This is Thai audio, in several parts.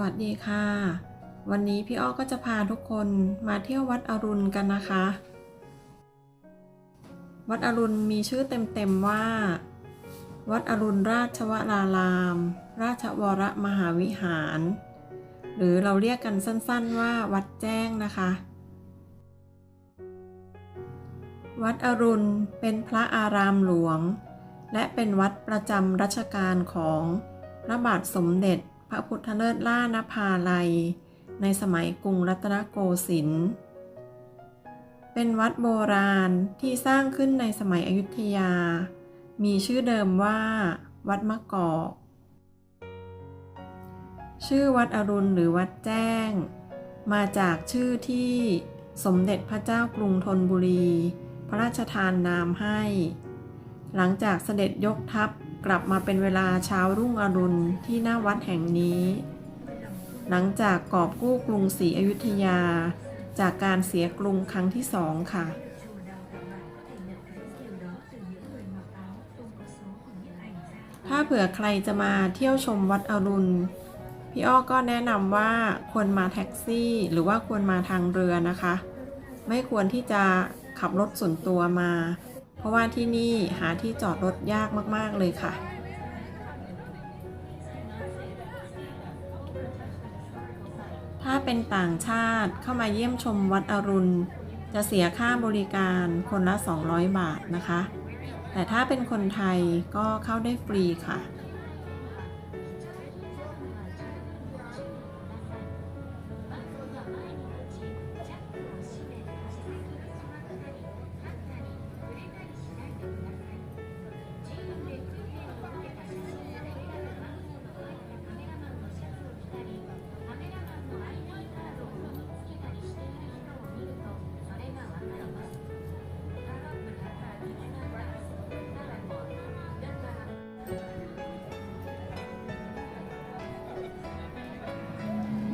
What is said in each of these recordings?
วัสดีค่ะ วันนี้พี่อ้อก็จะพาทุกคนมาเที่ยววัดอรุณกันนะคะ วัดอรุณมีชื่อเต็มๆว่า วัดอรุณราชวราราม ราชวรมหาวิหาร หรือเราเรียกกันสั้นๆว่าวัดแจ้งนะคะ วัดอรุณเป็นพระอารามหลวง และเป็นวัดประจำรัชกาลของพระบาทสมเด็จ พระพุทธเลิศล่านภาลัย ในสมัยกรุงรัตนโกสินทร์เป็นวัดโบราณที่สร้างขึ้นในสมัยอยุธยา มีชื่อเดิมว่า วัดมะกอก ชื่อวัดอรุณหรือวัดแจ้ง มาจากชื่อที่สมเด็จพระเจ้ากรุงธนบุรี พระราชทานนามให้ หลังจากเสด็จยกทัพ กลับมาเป็นเวลาเช้ารุ่งอรุณที่หน้าวัดแห่งนี้ หลังจากกอบกู้กรุงศรีอยุธยา จากการเสียกรุงครั้งที่สองค่ะถ้าเผื่อใครจะมาเที่ยวชมวัดอรุณ พี่อ้อก็แนะนำว่าควรมาแท็กซี่ หรือว่าควรมาทางเรือนะคะ ไม่ควรที่จะขับรถส่วนตัวมา ราะว่าที่นี่หาที่จอดรถยากมาก ๆ เลยค่ะ ถ้าเป็นต่างชาติเข้ามาเยี่ยมชมวัดอรุณ จะเสียค่าบริการคนละ 200 บาทนะคะ แต่ถ้าเป็นคนไทยก็เข้าได้ฟรีค่ะ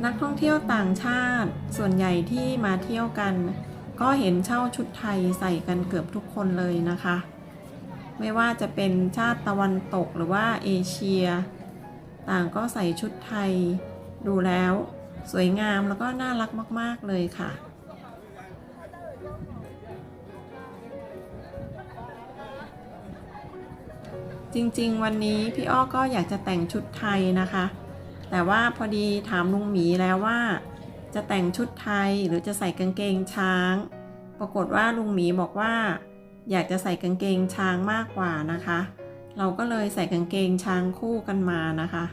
นักท่องเที่ยวต่างชาติส่วนใหญ่ที่มาเที่ยวกัน ก็เห็นเช่าชุดไทยใส่กันเกือบทุกคนเลยนะคะ ไม่ว่าจะเป็นชาติตะวันตกหรือว่าเอเชีย ต่างก็ใส่ชุดไทย ดูแล้วสวยงามแล้วก็น่ารักมาก ๆ เลยค่ะจริงๆ วันนี้พี่อ้อก็อยากจะแต่งชุดไทยนะคะ แต่ว่าพอดีถามลุงหมีแล้วว่า จะแต่งชุดไทยหรือจะใส่กางเกงช้าง ปรากฏว่าลุงหมีบอกว่า อยากจะใส่กางเกงช้างมากกว่านะคะ เราก็เลยใส่กางเกงช้างคู่กันมานะคะ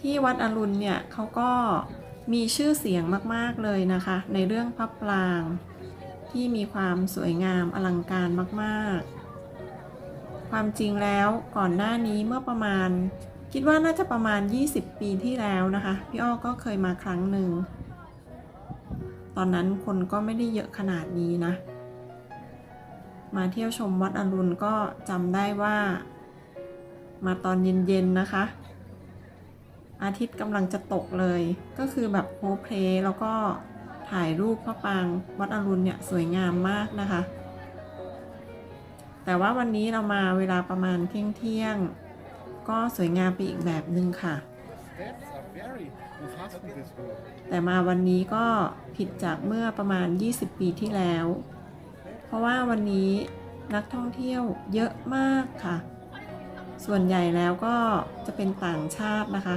ที่วัดอรุณเนี่ยเขาก็ มีชื่อเสียงมากๆเลยนะคะ ในเรื่องพระปรางที่มีความสวยงามอลังการมากๆ ความจริงแล้วก่อนหน้านี้เมื่อประมาณ คิดว่าน่าจะประมาณ 20 ปีที่แล้วนะคะ พี่อ้อก็เคยมาครั้งหนึ่ง ตอนนั้นคนก็ไม่ได้เยอะขนาดนี้นะ มาเที่ยวชมวัดอรุณก็จำได้ว่า มาตอนเย็นๆนะคะ อาทิตย์กำลังจะตกเลย ก็คือแบบโพเพลแล้วก็ถ่ายรูปพระปางวัดอรุณเนี่ยสวยงามมากนะคะ แต่ว่าวันนี้เรามาเวลาประมาณเที่ยงเที่ยงก็สวยงามไปอีกแบบหนึ่งค่ะ แต่มาวันนี้ก็ผิดจากเมื่อประมาณ 20 ปีที่แล้ว เพราะว่าวันนี้นักท่องเที่ยวเยอะมากค่ะ ส่วนใหญ่แล้วก็จะเป็นต่างชาตินะคะ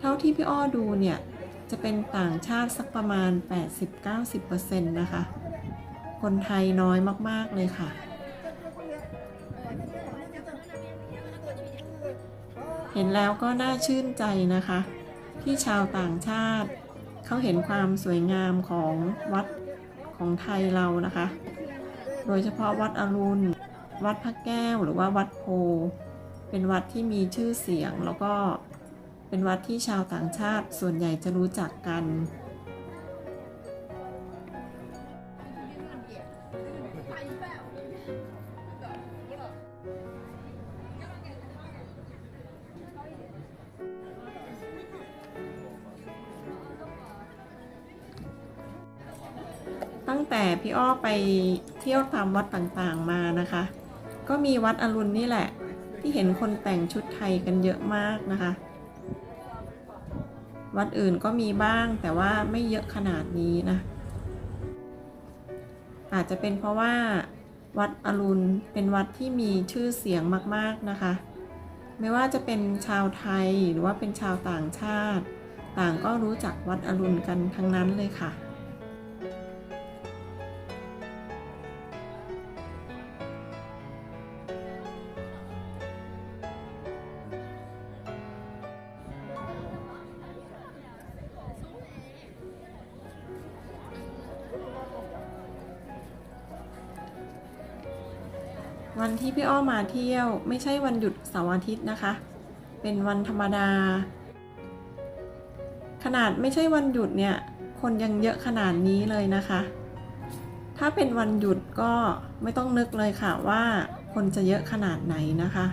เท่าที่พี่อ้อดูเนี่ย จะเป็นต่างชาติสักประมาณ 80-90%นะคะ คนไทยน้อยมาก ๆ เลยค่ะ เห็นแล้วก็น่าชื่นใจนะคะ ที่ชาวต่างชาติ เขาเห็นความสวยงามของวัดของไทยเรานะคะ โดยเฉพาะวัดอรุณ วัดพระแก้วหรือว่าวัดโพ เป็นวัดที่มีชื่อเสียงแล้วก็ เป็นวัดที่ชาวต่างชาติส่วนใหญ่จะรู้จักกัน ตั้งแต่พี่อ้อไปเที่ยวตามวัดต่างๆมานะคะ ก็มีวัดอรุณนี่แหละ ที่เห็นคนแต่งชุดไทยกันเยอะมากนะคะ วัดอื่นก็มีบ้างแต่ว่าไม่เยอะขนาดนี้นะ อาจจะเป็นเพราะว่าวัดอรุณเป็นวัดที่มีชื่อเสียงมากๆนะคะ ไม่ว่าจะเป็นชาวไทยหรือว่าเป็นชาวต่างชาติ ต่างก็รู้จักวัดอรุณกันทั้งนั้นเลยค่ะ วันที่พี่อ้อมาเที่ยวไม่ใช่วันหยุดเสาร์อาทิตย์นะคะ เป็นวันธรรมดา ขนาดไม่ใช่วันหยุดเนี่ย คนยังเยอะขนาดนี้เลยนะคะ ถ้าเป็นวันหยุดก็ไม่ต้องนึกเลยค่ะว่าคนจะเยอะขนาดไหนนะคะ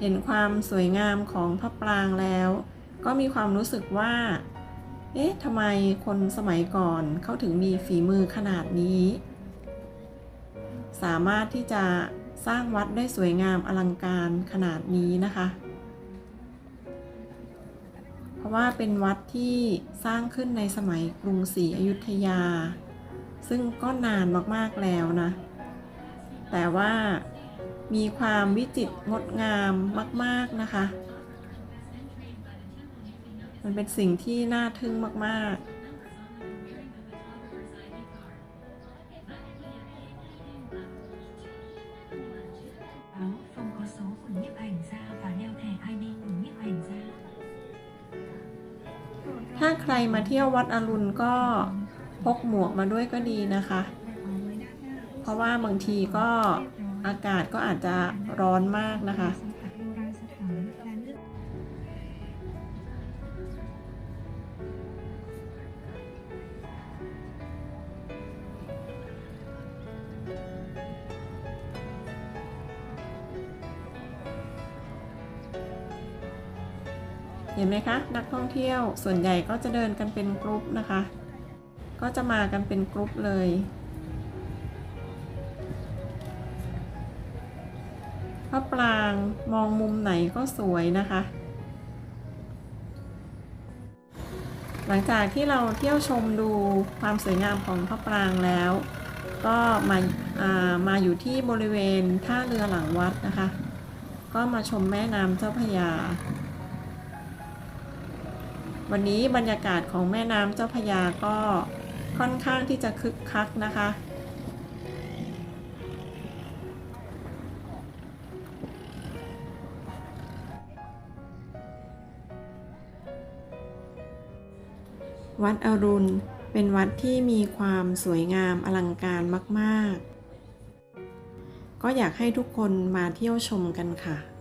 เห็นความสวยงามของพระปรางแล้ว ก็มีความรู้สึกว่า เอ๊ะทำไมคนสมัยก่อนเขาถึงมีฝีมือขนาดนี้ สามารถที่จะสร้างวัดได้สวยงามอลังการขนาดนี้นะคะ เพราะว่าเป็นวัดที่สร้างขึ้นในสมัยกรุงศรีอยุธยา ซึ่งก็นานมากๆแล้วนะ แต่ว่ามีความวิจิตรงดงามมาก ๆนะคะ มันเป็นสิ่งที่น่าทึ่งมาก ๆถ้าใครมาเที่ยววัดอรุณก็พกหมวกมาด้วยก็ดีนะคะ เพราะว่าบางทีก็อากาศก็อาจจะร้อนมากนะคะ เห็นไหมคะ นักท่องเที่ยวส่วนใหญ่ก็จะเดินกันเป็นกรุ๊ปนะคะ ก็จะมากันเป็นกรุ๊ปเลย พระปรางมองมุมไหนก็สวยนะคะ หลังจากที่เราเที่ยวชมดูความสวยงามของพระปรางแล้ว ก็มาามาอยู่ที่บริเวณท่าเรือหลังวัดนะคะ ก็มาชมแม่น้ำเจ้าพระยา วันนี้บรรยากาศของแม่น้ำเจ้าพยาก็ค่อนข้างที่จะคึกคักนะคะ วัดอรุณเป็นวัดที่มีความสวยงามอลังการมาก ๆ ก็อยากให้ทุกคนมาเที่ยวชมกันค่ะ